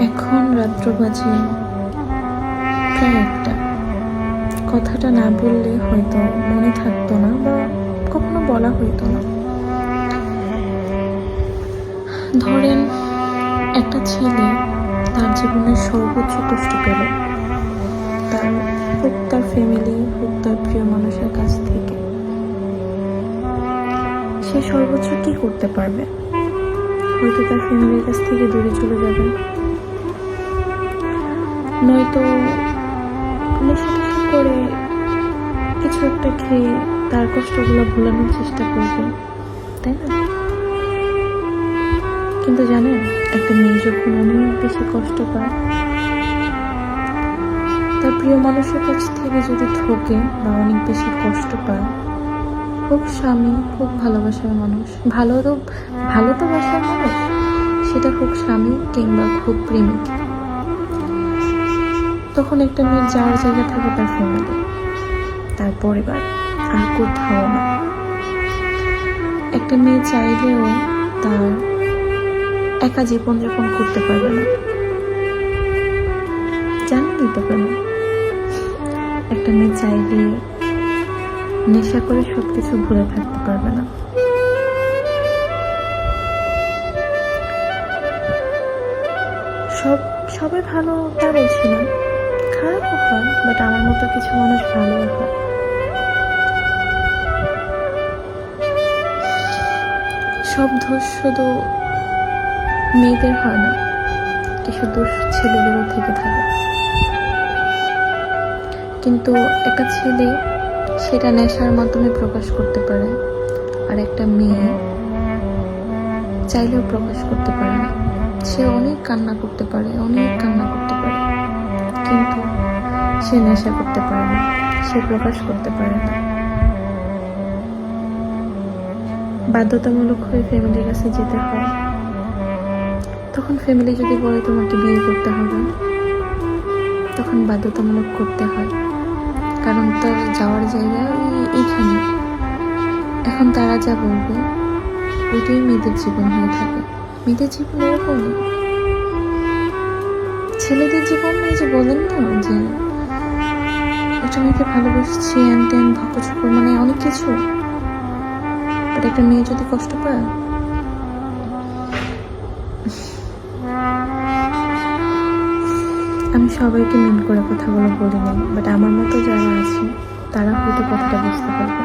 এখন রাত্র বাজে। প্রায় একটা। কথাটা না বললে হয়তো মনে থাকতো না, বা কখনো বলা হইতো না। ধরেন, একটা ছেলে তার জীবনের সর্বোচ্চ কষ্ট পেল। তার হোক তার ফ্যামিলি হোক তার প্রিয় মানুষের কাছ থেকে। সে সর্বোচ্চ কি করতে পারবে? হয়তো তার ফ্যামিলির কাছ থেকে দূরে চলে যাবে। নয়তো করে কিছু একটা খেয়ে তার কষ্টগুলো ভোলানোর চেষ্টা করবে, তাই না? কিন্তু জানেন, একটা মেয়ে যখন অনেক বেশি কষ্ট পায়, তার প্রিয় মানুষের কাছ থেকে যদি ঠকে বা অনেক বেশি কষ্ট পায়, খুব স্বামী, খুব ভালোবাসার মানুষ, ভালো তো ভালো তো বাসার মানুষ, সেটা খুব স্বামী কিংবা খুব প্রেমিক। তখন একটা মেয়ের যাওয়ার জায়গা থাকে তার ফ্যামিলি তার পরিবার আর কোথাও না। একটা মেয়ে চাইলেও তার একা জীবনযাপন করতে পারবে না। জানেন দিতে পারবে একটা মেয়ে চাইলে নেশা করে সব কিছু ভুলে থাকতে পারবে না। সব, সবাই ভালো তা বলছি না বাট আমার মতো কিছু মানুষ ভালোও হয় সব দোষ শুধু মেয়েদের হয় না, কিছু দোষ ছেলেদেরও থেকে থাকে। কিন্তু একটা ছেলে সেটা নেশার মাধ্যমে প্রকাশ করতে পারে, আর একটা মেয়ে চাইলেও প্রকাশ করতে পারে না। সে অনেক কান্না করতে পারে, অনেক কান্না করতে পারে। সে নেশা করতে পারে না, সে প্রকাশ করতে পারে না। বাধ্যতামূলক হয়ে ফ্যামিলির কাছে যেতে হয়। তখন ফ্যামিলি যদি বলে তোমাকে বিয়ে করতে হবে, তখন বাধ্যতামূলক করতে হয়। কারণ তার যাওয়ার জায়গা এইখানে। এখন তারা যা বলবে, ওইটাই মেয়েদের জীবন হয়ে থাকে। মেয়েদের জীবন এরকমই ছেলেদের জীবন এই যে বলেন না যে একটা ভালোবাসছি অ্যান্ড দেন ভকচকর মানে অনেক কিছু। বাট একটা মেয়ে যদি কষ্ট পায়? আমি সবাইকে মিন করে কথাগুলো বলিনি বাট আমার মতো যারা আছে তারা হয়তো কথাটা বুঝতে পারবে